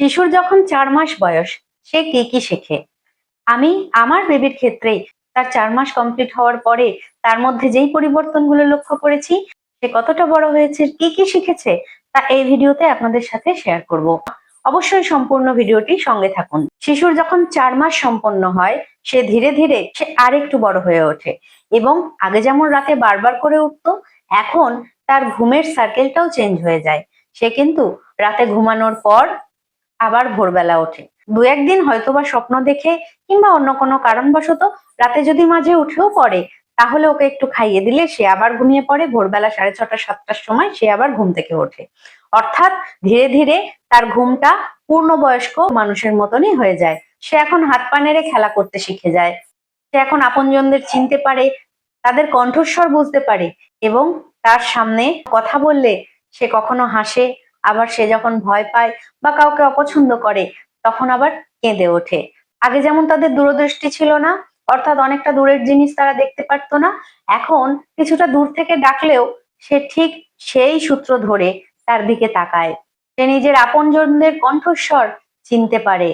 শিশুর যখন চার মাস বয়স, সে কি কি শেখে? আমি আমার বেবির ক্ষেত্রে তার চার মাস কমপ্লিট হওয়ার পরে তার মধ্যে যেই পরিবর্তনগুলো লক্ষ্য করেছি, সে কতটা বড় হয়েছে, কি কি শিখেছে, তা এই ভিডিওতে আপনাদের সাথে শেয়ার করব। অবশ্যই সম্পূর্ণ ভিডিওটি সঙ্গে থাকুন। শিশুর যখন চার মাস সম্পন্ন হয়, সে ধীরে ধীরে সে আরেকটু বড় হয়ে ওঠে এবং আগে যেমন রাতে বারবার করে উঠতো, এখন তার ঘুমের সার্কেলটাও চেঞ্জ হয়ে যায়। সে কিন্তু রাতে ঘুমানোর পর আবার ভোরবেলা ওঠে। দু একদিন হয়তোবা স্বপ্ন দেখে কিংবা অন্য কোনো কারণবশত রাতে যদি মাঝে উঠেও পড়ে, তাহলে ওকে একটু খাইয়ে দিলে সে আবার ঘুমিয়ে পড়ে, ভোরবেলা সাড়ে ছটা, সাতটার সময় সে আবার ঘুম থেকে ওঠে। অর্থাৎ ধীরে ধীরে তার ঘুমটা পূর্ণবয়স্ক মানুষের মতনই হয়ে যায়। সে এখন হাত পা নেড়ে খেলা করতে শিখে যায়। সে এখন আপনজনদের চিনতে পারে, তাদের কণ্ঠস্বর বুঝতে পারে এবং তার সামনে কথা বললে সে কখনো হাসে আবার সে যখন ভয় পায় বা কাউকে অপছন্দ করে, তখন আবার কেঁদে ওঠে। আগে যেমন তাদের দূরদৃষ্টি ছিল না, অর্থাৎ অনেকটা দূরের জিনিস তারা দেখতে পারতো না, এখন কিছুটা দূর থেকে ডাকলেও সে ঠিক সেই সূত্র ধরে তার দিকে তাকায়। সে নিজের আপনজনদের কণ্ঠস্বর চিনতে পারে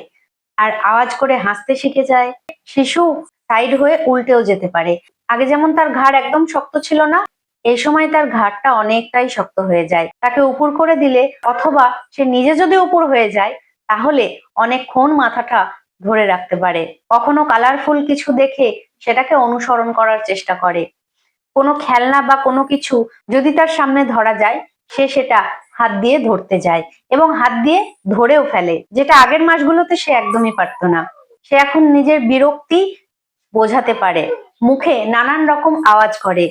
আর আওয়াজ করে হাসতে শিখে যায়। শিশু সাইড হয়ে উল্টেও যেতে পারে। আগে যেমন তার ঘাড় একদম শক্ত ছিল না এই সময় তার ঘাড়টা অনেকটাই শক্ত হয়ে যায়। তাকে উপর করে দিলে অথবা সে নিজে যদি উপর হয়ে যায়, তাহলে অনেকক্ষণ মাথাটা ধরে রাখতে পারে। কখনো কালারফুল কিছু দেখে সেটাকে অনুসরণ করার চেষ্টা করে। কোনো খেলনা বা কোনো কিছু যদি তার সামনে ধরা যায়, সে সেটা হাত দিয়ে ধরতে যায় এবং হাত দিয়ে ধরেও ফেলে, যেটা আগের মাসগুলোতে সে একদমই পারতো না। সে এখন নিজের বিরক্তি বোঝাতে পারে, মুখে নানান রকম আওয়াজ করে।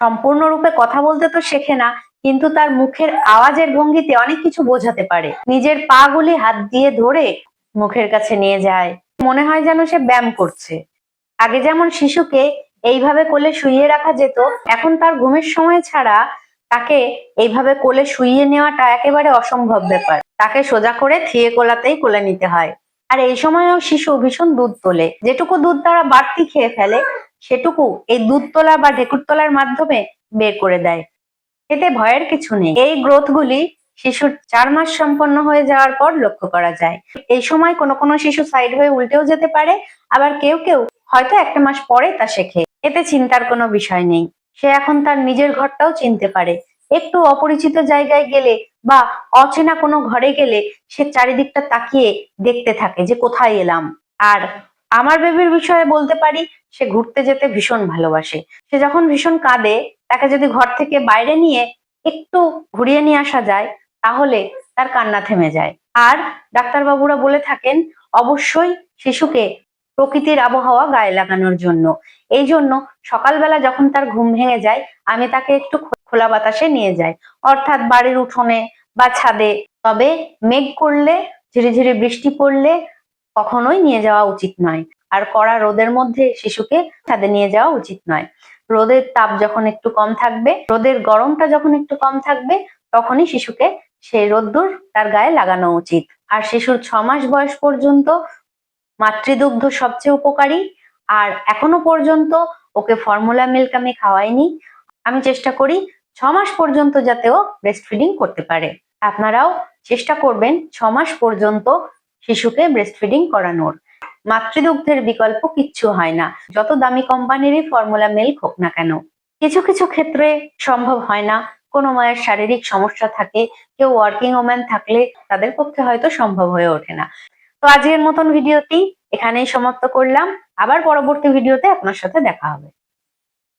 সম্পূর্ণরূপে কথা বলতে তো শেখে না, কিন্তু তার মুখের আওয়াজের ভঙ্গিতে অনেক কিছু বোঝাতে পারে। নিজের পা গুলি হাত দিয়ে ধরে মুখের কাছে নিয়ে যায়। মনে হয় যেন সে ব্যায়াম করছে। আগে যেমন শিশুকে এইভাবে কোলে শুইয়ে রাখা যেত, এখন তার ঘুমের সময় ছাড়া তাকে এইভাবে কোলে শুইয়ে নেওয়াটা একেবারে অসম্ভব ব্যাপার। তাকে সোজা করে থিয়ে কোলাতেই কোলে নিতে হয়। আর এই সময়ও শিশু ভীষণ দুধ তোলে। যেটুকু দুধ তারা বাড়তি খেয়ে ফেলে সেটুকু এই দুধ তোলা বা ঢেকুর তোলার মাধ্যমে বের করে দেয়। এতে ভয়ের কিছু নেই। এই গ্রোথগুলি শিশুর চার মাস সম্পন্ন হয়ে যাওয়ার পর লক্ষ্য করা যায়। এই সময় কোনো কোনো শিশু সাইড হয়ে উল্টেও যেতে পারে, আবার কেউ কেউ হয়তো একটা মাস পরে তা শেখে। এতে চিন্তার কোনো বিষয় নেই। সে এখন তার নিজের ঘরটাও চিনতে পারে। একটু অপরিচিত জায়গায় গেলে বা অচেনা কোনো ঘরে গেলে সে চারিদিকটা তাকিয়ে দেখতে থাকে যে কোথায় এলাম। আর আমার বেবির বিষয়ে বলতে পারি, সে ঘুরতে যেতে ভীষণ ভালোবাসে। সে যখন ভীষণ কাঁদে, তাকে যদি ঘর থেকে বাইরে নিয়ে একটু ঘুরিয়ে নিয়ে আসা যায়, তাহলে তার কান্না থেমে যায়। আর ডাক্তারবাবুরা বলে থাকেন, অবশ্যই শিশুকে প্রকৃতির আবহাওয়া গায়ে লাগানোর জন্য। এই জন্য সকালবেলা যখন তার ঘুম ভেঙে যায়, আমি তাকে একটু খোলা বাতাসে নিয়ে যাই। অর্থাৎ বাড়ির উঠোনে বা ছাদে। তবে মেঘ করলে ঝিরি ঝিরি বৃষ্টি পড়লে কখনোই নিয়ে যাওয়া উচিত নয়। আর কড়া রোদের মধ্যে শিশুকে ছাদে নিয়ে যাওয়া উচিত নয়। রোদের তাপ যখন একটু কম থাকবে, রোদের গরমটা যখন একটু কম থাকবে, তখনই শিশুকে সেই রোদ্দুর তার গায়ে লাগানো উচিত। আর শিশুর ছ মাস বয়স পর্যন্ত মাতৃদুগ্ধ সবচেয়ে উপকারী। আর এখনও পর্যন্ত ওকে ফর্মুলা মিল্ক আমি খাওয়াইনি। আমি চেষ্টা করি ছ মাস পর্যন্ত যাতে ও ব্রেস্ট ফিডিং করতে পারে। আপনারাও চেষ্টা করবেন ছ মাস পর্যন্ত শিশুকে ব্রেস্ট ফিডিং করানোর। মাতৃদুগ্ধের বিকল্প কিচ্ছু হয় না। যত দামি কোম্পানিরই ফর্মুলা মিল্ক হোক না কেন, কিছু কিছু ক্ষেত্রে সম্ভব হয় না। কোনো মায়ের শারীরিক সমস্যা থাকে, কেউ ওয়ার্কিং ওম্যান থাকলে তাদের পক্ষে হয়তো সম্ভব হয়ে ওঠে না। তো আজকের মতন ভিডিওটি এখানেই সমাপ্ত করলাম। আবার পরবর্তী ভিডিওতে আপনার সাথে দেখা হবে।